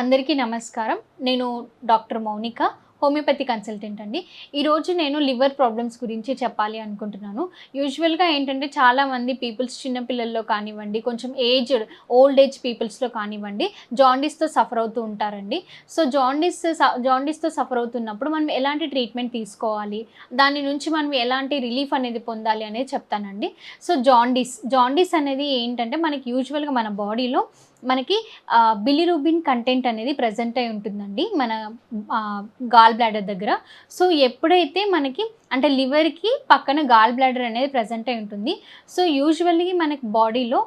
అందరికీ నమస్కారం. నేను డాక్టర్ మౌనిక హోమియోపతి కన్సల్టెంట్ అండి. ఈరోజు నేను లివర్ ప్రాబ్లమ్స్ గురించి చెప్పాలి అనుకుంటున్నాను. యూజువల్గా ఏంటంటే చాలామంది పీపుల్స్ చిన్నపిల్లల్లో కానివ్వండి కొంచెం ఏజ్డ్ ఓల్డ్ ఏజ్ పీపుల్స్లో కానివ్వండి జాండీస్తో సఫర్ అవుతూ ఉంటారండి. సో జాండీస్ జాండీస్తో సఫర్ అవుతున్నప్పుడు మనం ఎలాంటి ట్రీట్మెంట్ తీసుకోవాలి? దాని నుంచి మనం ఎలాంటి రిలీఫ్ అనేది పొందాలి అనేది చెప్తానండి. సో జాండీస్ జాండీస్ అనేది ఏంటంటే మనకి యూజువల్గా మన బాడీలో మనకి బిలిరూబిన్ కంటెంట్ అనేది ప్రజెంట్ అయి ఉంటుందండి మన గాల్ బ్లాడర్ దగ్గర. సో ఎప్పుడైతే మనకి అంటే లివర్కి పక్కన గాల్ బ్లాడర్ అనేది ప్రజెంట్ అయి ఉంటుంది. సో యూజువల్లీ మనకి బాడీలో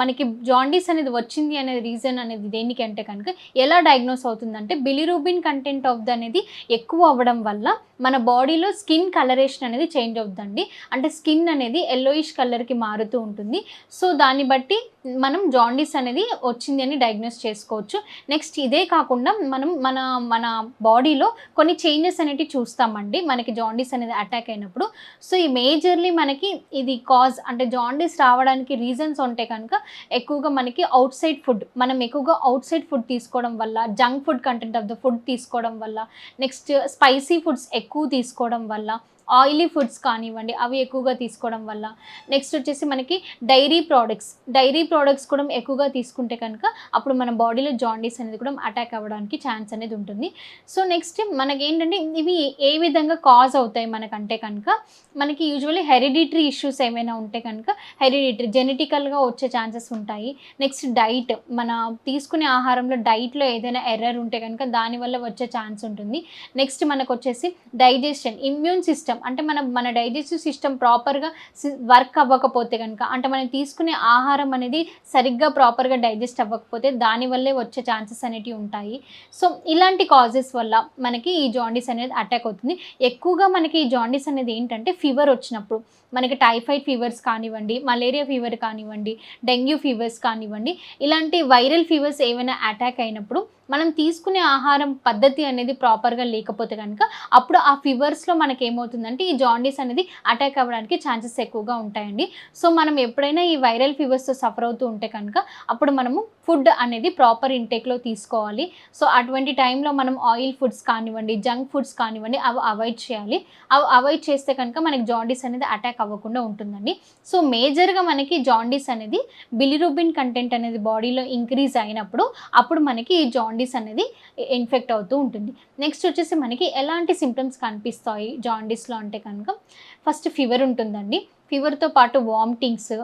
మనకి జాండీస్ అనేది వచ్చింది అనే రీజన్ అనేది దేనికి అంటే కనుక ఎలా డయాగ్నోస్ అవుతుందంటే బిలిరూబిన్ కంటెంట్ ఆఫ్ అనేది ఎక్కువ అవ్వడం వల్ల మన బాడీలో స్కిన్ కలరేషన్ అనేది చేంజ్ అవుతుందండి. అంటే స్కిన్ అనేది ఎల్లోయిష్ కలర్కి మారుతూ ఉంటుంది. సో దాన్ని బట్టి మనం జాండీస్ అనేది వచ్చింది అని డయాగ్నోస్ చేసుకోవచ్చు. నెక్స్ట్ ఇదే కాకుండా మనం మన మన బాడీలో కొన్ని చేంజెస్ అనేవి చూస్తామండి. మనకి జాండీస్ అనేది అటాక్ అయినప్పుడు. సో ఈ మేజర్లీ మనకి ఇది కాజ్ అంటే జాండీస్ రావడానికి రీజన్స్ ఉంటే కనుక ఎక్కువగా మనకి అవుట్ సైడ్ ఫుడ్ మనం ఎక్కువగా అవుట్ సైడ్ ఫుడ్ తీసుకోవడం వల్ల junk food content of the food తీసుకోవడం వల్ల నెక్స్ట్ స్పైసీ ఫుడ్స్ ఎక్కువ తీసుకోవడం వల్ల ఆయిలీ ఫుడ్స్ కానివ్వండి అవి ఎక్కువగా తీసుకోవడం వల్ల. నెక్స్ట్ వచ్చేసి మనకి డైరీ ప్రోడక్ట్స్. డైరీ ప్రోడక్ట్స్ కూడా ఎక్కువగా తీసుకుంటే కనుక అప్పుడు మన బాడీలో జాండీస్ అనేది కూడా అటాక్ అవ్వడానికి ఛాన్స్ అనేది ఉంటుంది. సో నెక్స్ట్ మనకి ఏంటంటే ఇవి ఏ విధంగా కాజ్ అవుతాయి మనకంటే కనుక మనకి యూజువల్లీ హెరిడిటరీ ఇష్యూస్ ఏమైనా ఉంటే కనుక హెరిడిటరీ జెనెటికల్గా వచ్చే ఛాన్సెస్ ఉంటాయి. నెక్స్ట్ డైట్ మన తీసుకునే ఆహారంలో డైట్లో ఏదైనా ఎర్రర్ ఉంటే కనుక దానివల్ల వచ్చే ఛాన్స్ ఉంటుంది. నెక్స్ట్ మనకు వచ్చేసి డైజెషన్ ఇమ్యూన్ సిస్టమ్. అంటే మన మన డైజెస్టివ్ సిస్టమ్ ప్రాపర్గా వర్క్ అవ్వకపోతే కనుక అంటే మనం తీసుకునే ఆహారం అనేది సరిగ్గా ప్రాపర్గా డైజెస్ట్ అవ్వకపోతే దానివల్లే వచ్చే ఛాన్సెస్ అనేటివి ఉంటాయి. సో ఇలాంటి కాజెస్ వల్ల మనకి ఈ జాండీస్ అనేది అటాక్ అవుతుంది. ఎక్కువగా మనకి ఈ జాండీస్ అనేది ఏంటంటే ఫీవర్ వచ్చినప్పుడు మనకి టైఫాయిడ్ ఫీవర్స్ కానివ్వండి మలేరియా ఫీవర్ కానివ్వండి డెంగ్యూ ఫీవర్స్ కానివ్వండి ఇలాంటి వైరల్ ఫీవర్స్ ఏమైనా అటాక్ అయినప్పుడు మనం తీసుకునే ఆహారం పద్ధతి అనేది ప్రాపర్గా లేకపోతే కనుక అప్పుడు ఆ ఫీవర్స్లో మనకి ఏమవుతుందంటే ఈ జాండీస్ అనేది అటాక్ అవ్వడానికి ఛాన్సెస్ ఎక్కువగా ఉంటాయండి. సో మనం ఎప్పుడైనా ఈ వైరల్ ఫీవర్స్తో సఫర్ అవుతూ ఉంటే కనుక అప్పుడు మనము ఫుడ్ అనేది ప్రాపర్ ఇంటేక్లో తీసుకోవాలి. సో అటువంటి టైంలో మనం ఆయిల్ ఫుడ్స్ కానివ్వండి జంక్ ఫుడ్స్ కానివ్వండి అవి అవాయిడ్ చేయాలి. అవి అవాయిడ్ చేస్తే కనుక మనకి జాండీస్ అనేది అటాక్ అవ్వకుండా ఉంటుందండి. సో మేజర్గా మనకి జాండీస్ అనేది బిలిరూబిన్ కంటెంట్ అనేది బాడీలో ఇంక్రీజ్ అయినప్పుడు అప్పుడు మనకి ఈ జాండీస్ అనేది ఇన్ఫెక్ట్ అవుతూ ఉంటుంది. నెక్స్ట్ వచ్చేసి మనకి ఎలాంటి సిమ్టమ్స్ కనిపిస్తాయి జాండీస్లో అంటే కనుక? ఫస్ట్ ఫీవర్ ఉంటుందండి. ఫీవర్తో పాటు వామిటింగ్స్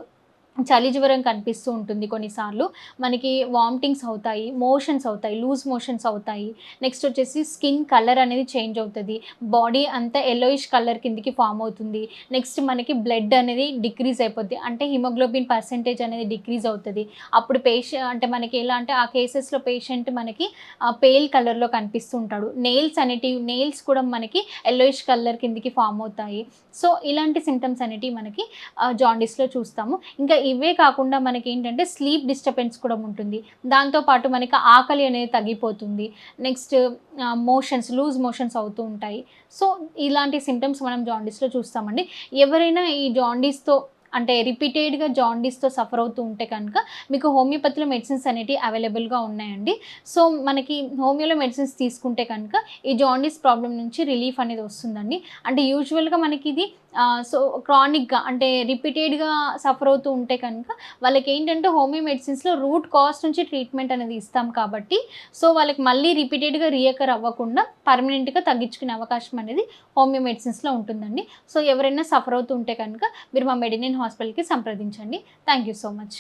చలి జ్వరం కనిపిస్తూ ఉంటుంది కొన్నిసార్లు. మనకి వామిటింగ్స్ అవుతాయి మోషన్స్ అవుతాయి లూజ్ మోషన్స్ అవుతాయి. నెక్స్ట్ వచ్చేసి స్కిన్ కలర్ అనేది చేంజ్ అవుతుంది. బాడీ అంతా ఎల్లోయిష్ కలర్ కిందికి ఫామ్ అవుతుంది. నెక్స్ట్ మనకి బ్లడ్ అనేది డిక్రీజ్ అయిపోద్ది. అంటే హిమోగ్లోబిన్ పర్సెంటేజ్ అనేది డిక్రీజ్ అవుతుంది. అప్పుడు పేషెంట్ అంటే మనకి ఎలా అంటే ఆ కేసెస్లో పేషెంట్ మనకి పేల్ కలర్లో కనిపిస్తూ ఉంటాడు. నెయిల్స్ అనేటివి నెయిల్స్ కూడా మనకి ఎల్లోయిష్ కలర్ కిందికి ఫామ్ అవుతాయి. సో ఇలాంటి సిమ్టమ్స్ అనేటివి మనకి జాండీస్లో చూస్తాము. ఇంకా ఇవే కాకుండా మనకి ఏంటంటే స్లీప్ డిస్టర్బెన్స్ కూడా ఉంటుంది. దాంతోపాటు మనకి ఆకలి అనేది తగ్గిపోతుంది. నెక్స్ట్ మోషన్స్ లూజ్ మోషన్స్ అవుతూ ఉంటాయి. సో ఇలాంటి సిమ్టమ్స్ మనం జాండీస్లో చూస్తామండి. ఎవరైనా ఈ జాండీస్తో అంటే రిపీటెడ్గా జాండీస్తో సఫర్ అవుతూ ఉంటే కనుక మీకు హోమియోపతిలో మెడిసిన్స్ అనేవి అవైలబుల్గా ఉన్నాయండి. సో మనకి హోమియోలో మెడిసిన్స్ తీసుకుంటే కనుక ఈ జాండీస్ ప్రాబ్లం నుంచి రిలీఫ్ అనేది వస్తుందండి. అంటే యూజువల్గా మనకి ఇది సో క్రానిక్గా అంటే రిపీటెడ్గా సఫర్ అవుతూ ఉంటే కనుక వాళ్ళకి ఏంటంటే హోమియో మెడిసిన్స్లో రూట్ కాస్ట్ నుంచి ట్రీట్మెంట్ అనేది ఇస్తాం కాబట్టి సో వాళ్ళకి మళ్ళీ రిపీటెడ్గా రియకర్ అవ్వకుండా పర్మనెంట్గా తగ్గించుకునే అవకాశం అనేది హోమియో మెడిసిన్స్లో ఉంటుందండి. సో ఎవరైనా సఫర్ అవుతూ ఉంటే కనుక మీరు మా మెడినిన్ హాస్పిటల్కి సంప్రదించండి. Thank you so much